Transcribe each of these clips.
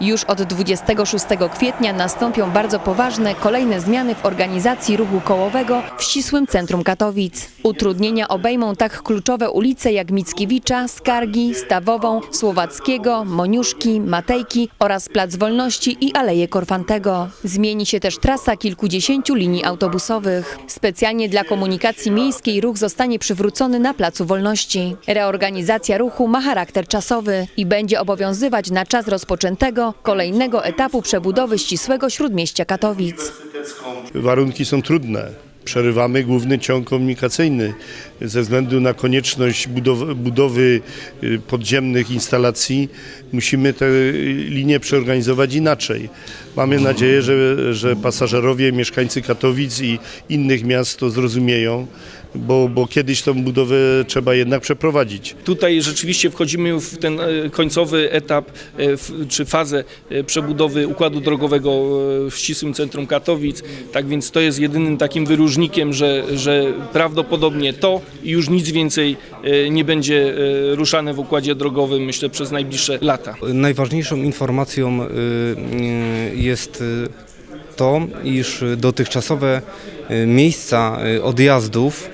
Już od 26 kwietnia nastąpią bardzo poważne kolejne zmiany w organizacji ruchu kołowego w ścisłym centrum Katowic. Utrudnienia obejmą tak kluczowe ulice jak Mickiewicza, Skargi, Stawową, Słowackiego, Moniuszki, Matejki oraz Plac Wolności i Aleję Korfantego. Zmieni się też trasa kilkudziesięciu linii autobusowych. Specjalnie dla komunikacji miejskiej ruch zostanie przywrócony na Placu Wolności. Reorganizacja ruchu ma charakter czasowy i będzie obowiązywać na czas rozpoczętego kolejnego etapu przebudowy ścisłego śródmieścia Katowic. Warunki są trudne. Przerywamy główny ciąg komunikacyjny ze względu na konieczność budowy, y, podziemnych instalacji. Musimy te linie przeorganizować inaczej. Mamy nadzieję, że, że pasażerowie, mieszkańcy Katowic i innych miast to zrozumieją, bo, bo kiedyś tą budowę trzeba jednak przeprowadzić. Tutaj rzeczywiście wchodzimy w ten e, końcowy etap e, czy fazę e, przebudowy układu drogowego w ścisłym centrum Katowic. Tak więc to jest jedynym takim wyróżnikiem, że, że prawdopodobnie to i już nic więcej e, nie będzie e, ruszane w układzie drogowym, myślę, przez najbliższe lata. Najważniejszą informacją y, jest to, iż dotychczasowe miejsca odjazdów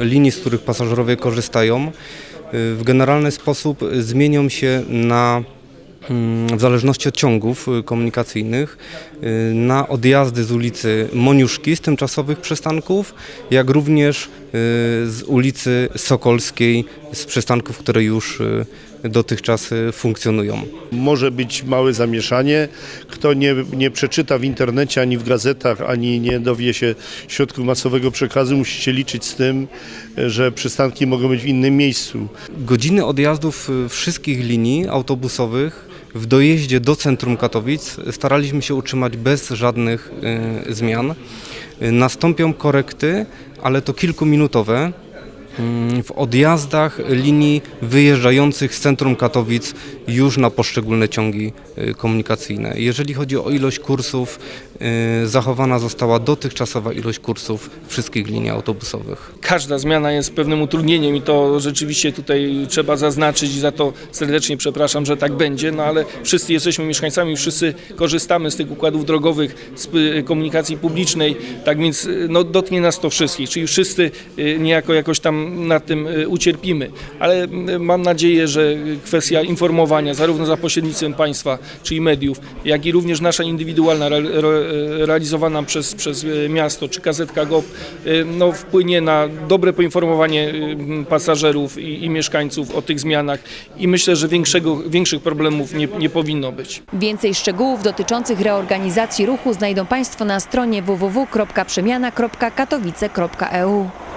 y, linii, z których pasażerowie korzystają, w generalny sposób zmienią się na mm, w zależności od ciągów y, komunikacyjnych y, na odjazdy z ulicy Moniuszki z tymczasowych przystanków, jak również y, z ulicy Sokolskiej z przystanków, które już dotychczas funkcjonują. Może być małe zamieszanie. Kto nie, nie przeczyta w internecie, ani w gazetach, ani nie dowie się środków masowego przekazu, musicie liczyć z tym, że przystanki mogą być w innym miejscu. Godziny odjazdów wszystkich linii autobusowych w dojeździe do centrum Katowic staraliśmy się utrzymać bez żadnych y, zmian. Y, Nastąpią korekty, ale to kilkuminutowe w odjazdach linii wyjeżdżających z centrum Katowic już na poszczególne ciągi y, komunikacyjne. Jeżeli chodzi o ilość kursów, y, zachowana została dotychczasowa ilość kursów wszystkich linii autobusowych. Każda zmiana jest pewnym utrudnieniem i to rzeczywiście tutaj trzeba zaznaczyć i za to serdecznie przepraszam, że tak będzie, no ale wszyscy jesteśmy mieszkańcami, wszyscy korzystamy z tych układów drogowych, z y, komunikacji publicznej, tak więc no, dotknie nas to wszystkich, czyli wszyscy niejako jakoś tam na tym y, ucierpimy, ale y, mam nadzieję, że kwestia informowania zarówno za pośrednictwem państwa, czyli mediów, jak i również nasza indywidualna re, re, realizowana przez, przez y, miasto czy kazetka GOP no, wpłynie na dobre poinformowanie pasażerów i, i mieszkańców o tych zmianach i myślę, że większego, większych problemów nie, nie powinno być. Więcej szczegółów dotyczących reorganizacji ruchu znajdą Państwo na stronie www.przemiana.katowice.eu.